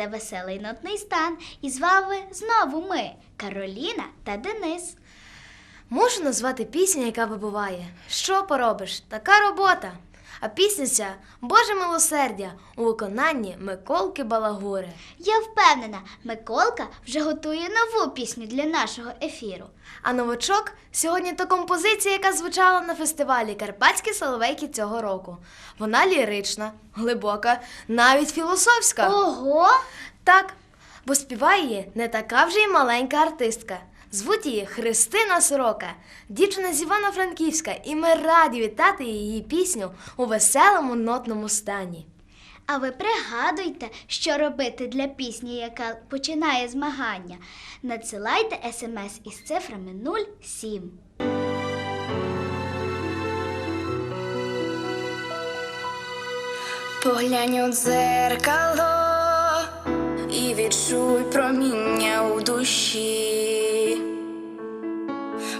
Це веселий нотний стан. І з вами знову ми, Кароліна та Денис. Можу назвати пісню, яка вибуває. Що поробиш? Така робота. А пісня ця Боже милосердя у виконанні Миколки Балагури. Я впевнена, Миколка вже готує нову пісню для нашого ефіру. А новачок сьогодні то композиція, яка звучала на фестивалі Карпатські соловейки цього року. Вона лірична, глибока, навіть філософська. Ого! Так, бо співає не така вже й маленька артистка. Звуть її Христина Сорока, дівчина з Івано-Франківська, і ми раді вітати її пісню у веселому нотному стані. А ви пригадуйте, що робити для пісні, яка починає змагання. Надсилайте смс із цифрами 07. Поглянь у дзеркало і відчуй проміння у душі,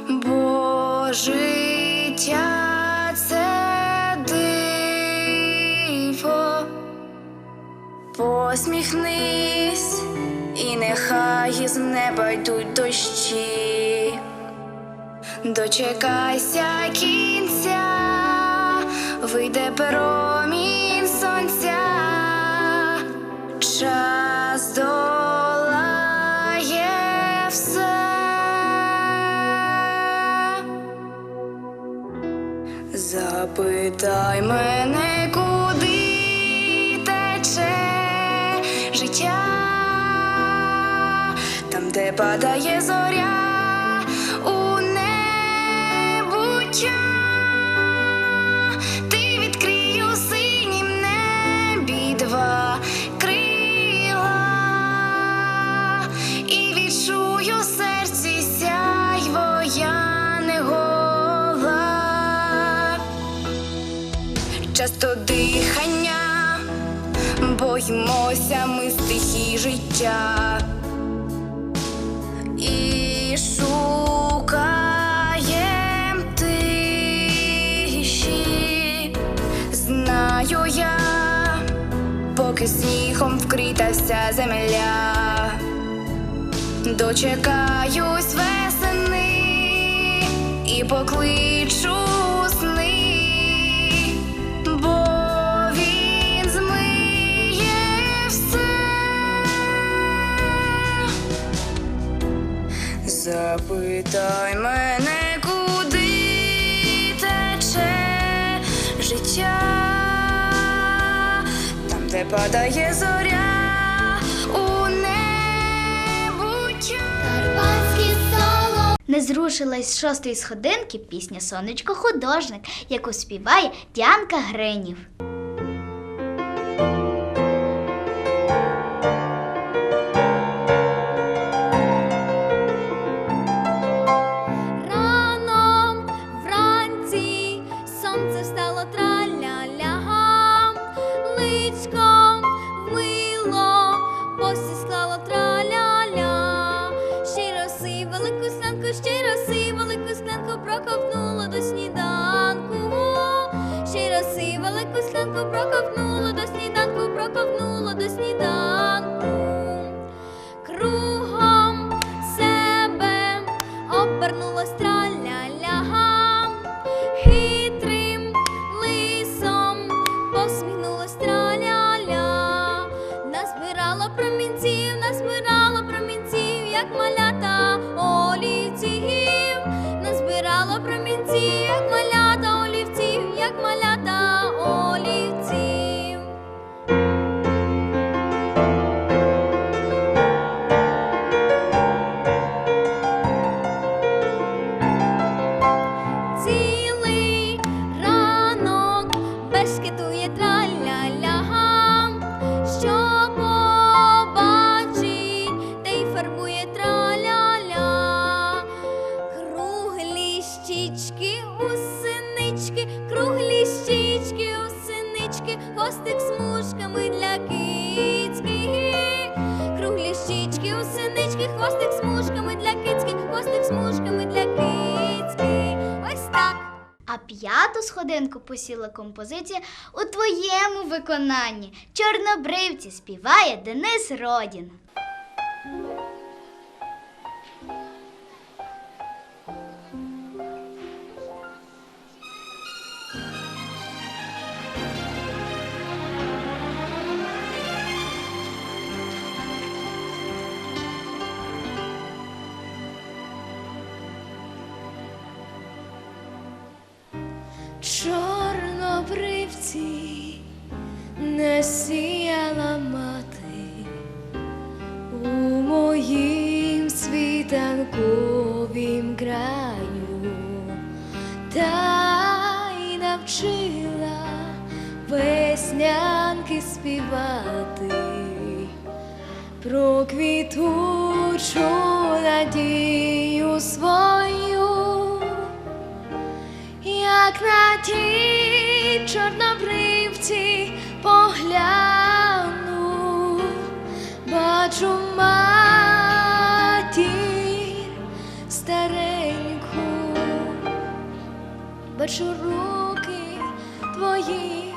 бо життя це диво, посміхнись, і нехай із неба йдуть дощі. Дочекайся кінця, вийде промінь Запитай мене, куди тече життя, там, де падає зоря у небуття, боїмося ми стихій життя і шукаєм тиші. Знаю я, поки снігом вкрита вся земля, дочекаюсь весени і покличу Запитай мене, куди тече життя, там, де падає зоря. Не зрушилась з шостої сходинки пісня Сонечко художник, яку співає Діанка Гринів. bebas gitu. П'яту сходинку посіла композиція у твоєму виконанні. Чорнобривці співає Денис Родін. Про квітучу надію свою як на ті чорнобривці погляну, бачу матір стареньку, бачу руки твої,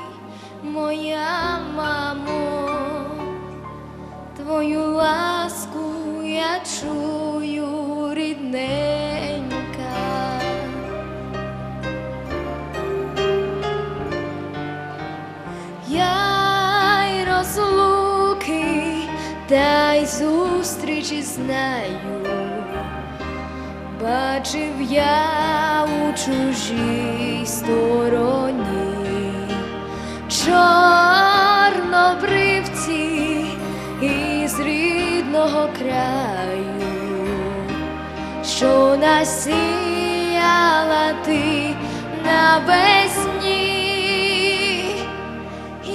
моя мамо, твою ласку я чую рідненька. Я й розлуки, та й зустрічі знаю, бачив я у чужій стороні чорнобривці рідного краю, що насіяла ти навесні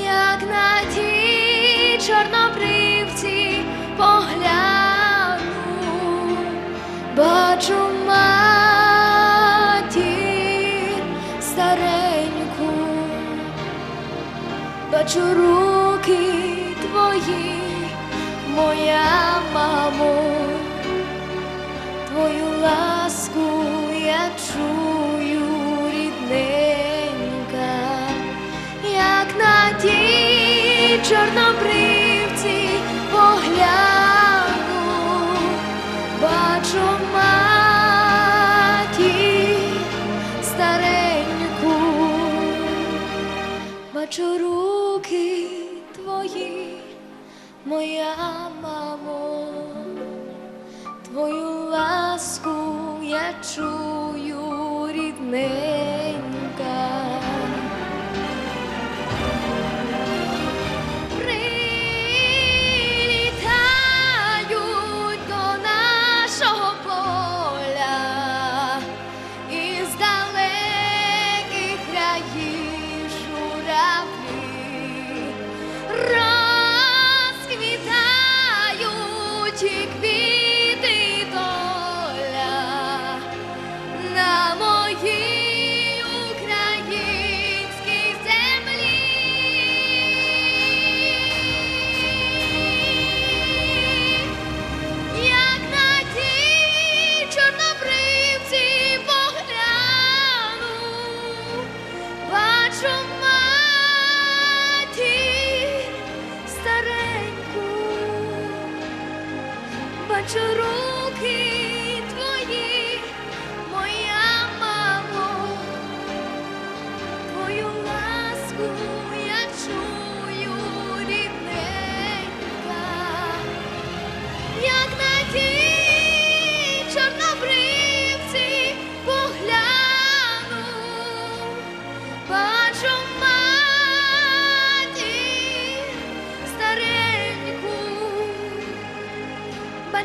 як на ті чорнобривці погляну, бачу матір стареньку, бачу руки твої, моя мамо, твою ласку я чую рідненька як на тій чорнобривці мамо, твою ласку я чую рідненька.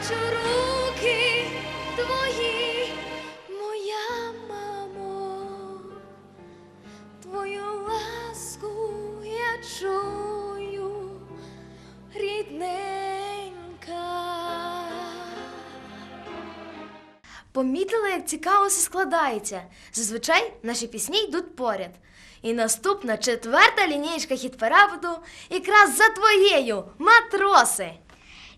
Бачу руки твої, моя мамо, твою ласку я чую, рідненька. Помітили, як цікаво все складається. Зазвичай наші пісні йдуть поряд. І наступна четверта лінієчка хіт-параду якраз за твоєю, матроси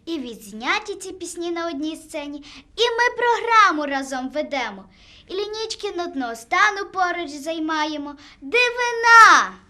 і відзняті ці пісні на одній сцені, і ми програму разом ведемо. І лінічки на дно стану поруч займаємо. Дивина!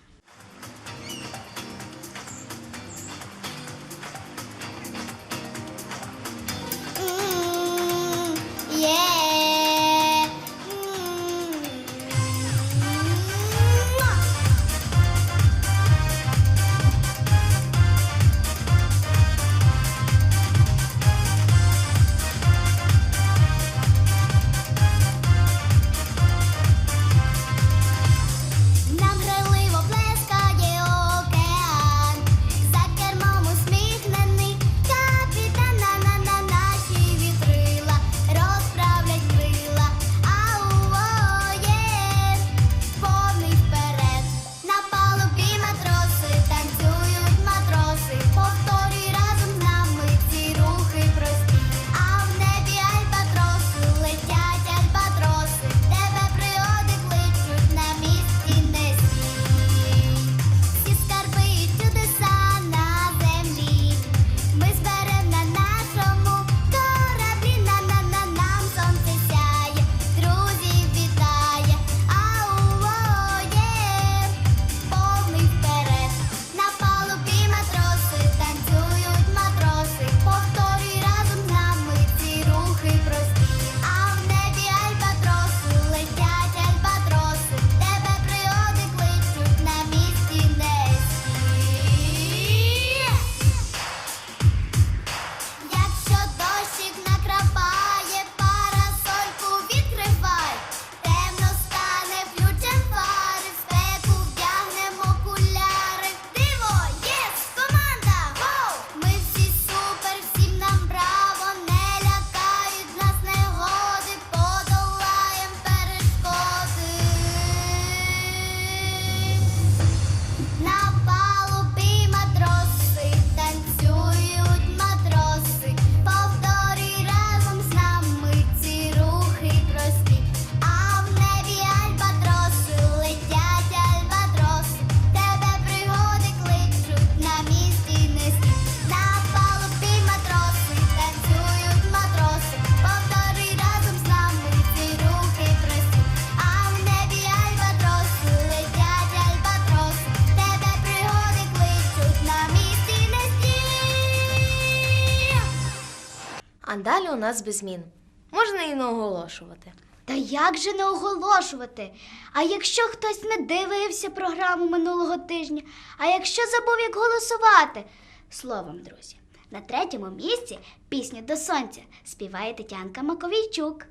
а далі у нас без змін. Можна і не оголошувати. Та як же не оголошувати? А якщо хтось не дивився програму минулого тижня, а якщо забув, як голосувати? Словом, друзі, на третьому місці пісню до сонця співає Тетянка Маковійчук.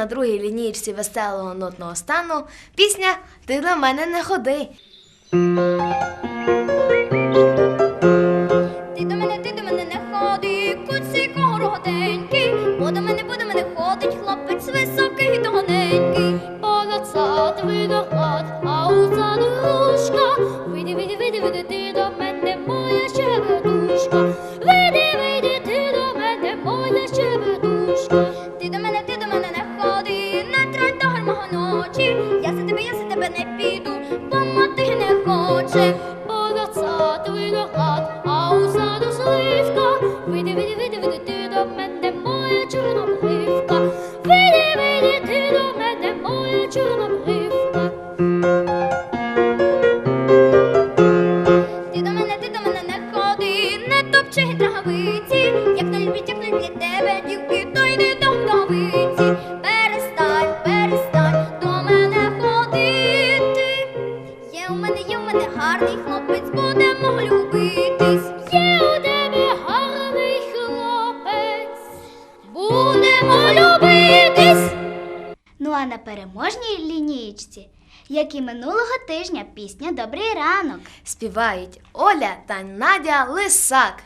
на другій лінійці веселого нотного стану пісня Ти до мене не ходи. Ти до мене, ти до мене не ходи, кого коротенький, бо до мене буде. співають Оля та Надя Лисак.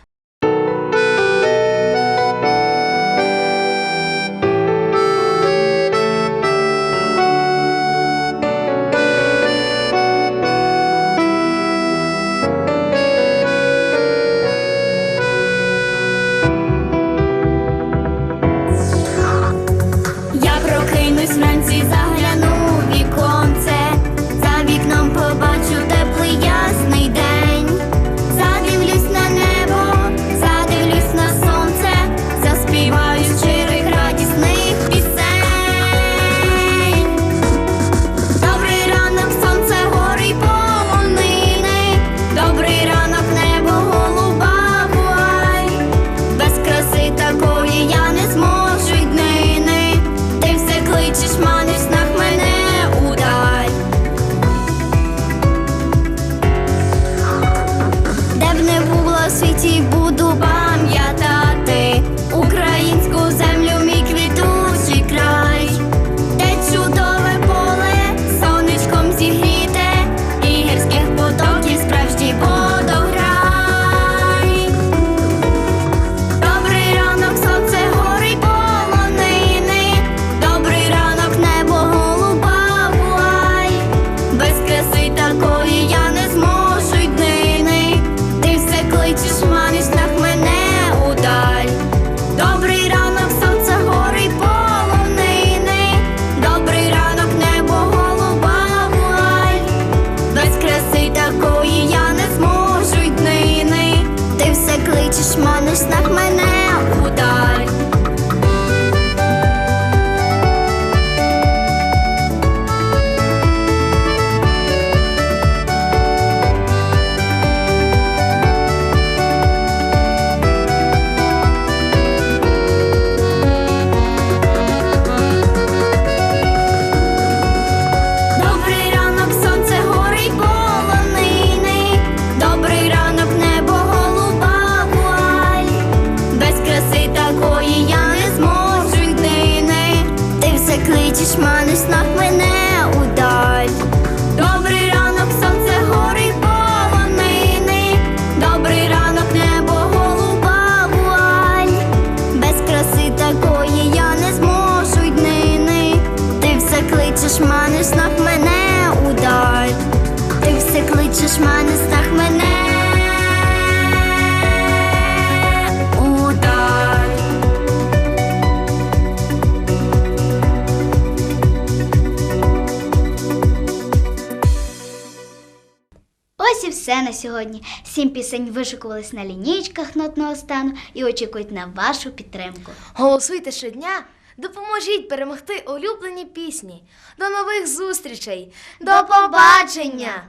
на сьогодні. Сім пісень вишикувались на лінійках нотного стану і очікують на вашу підтримку. Голосуйте щодня, допоможіть перемогти улюблені пісні. До нових зустрічей, до побачення!